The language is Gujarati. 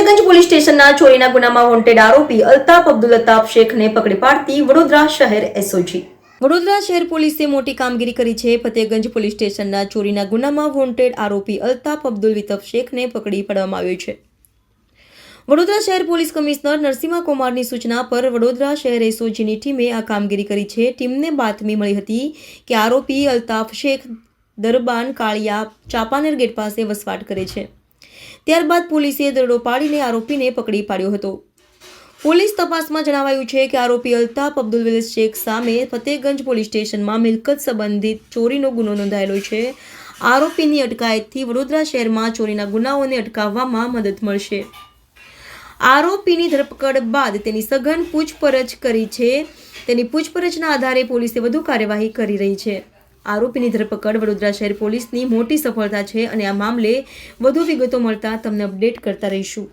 ફતેગંજ પોલીસ સ્ટેશનના ચોરીના ગુનામાં વોન્ટેડ આરોપી અલ્તાફ અબ્દુલ અલ્તાફ શેખને પકડી પાડતી વડોદરા શહેર એસઓજી. વડોદરા શહેર પોલીસે મોટી કામગીરી કરી છે. ફતેગંજ પોલીસ સ્ટેશનના ચોરીના ગુનામાં વોન્ટેડ આરોપી અલ્તાફ અબ્દુલ વિતફ શેખને પકડી પાડવામાં આવ્યો છે. વડોદરા શહેર પોલીસ કમિશનર નરસિંહા કુમારની સૂચના પર વડોદરા શહેર એસઓજીની ટીમે આ કામગીરી કરી છે. ટીમને બાતમી મળી હતી કે આરોપી અલ્તાફ શેખ દરબાન કાળિયા ચાપાનેર ગેટ પાસે વસવાટ કરે છે. ત્યારબાદ પોલીસે દરોડો પાડીને આરોપીને પકડી પાડ્યો હતો. પોલીસ તપાસમાં જણાવાયું છે કે આરોપી અલ્તાફ અબ્દુલ વિલ શેખ સામે ફતેહગંજ પોલીસ સ્ટેશનમાં મિલકત સંબંધિત ચોરીનો ગુનો નોંધાયેલો છે. આરોપીની અટકાયતથી વડોદરા શહેરમાં ચોરીના ગુનાઓને અટકાવવામાં મદદ મળશે. આરોપીની ધરપકડ બાદ તેની સઘન પૂછપરછ કરી છે. તેની પૂછપરછના આધારે પોલીસે વધુ કાર્યવાહી કરી રહી છે. આરોપીની ધરપકડ વડોદરા શહેર પોલીસની મોટી સફળતા છે અને આ મામલે વધુ વિગતો મળતા તમને અપડેટ કરતા રહીશું.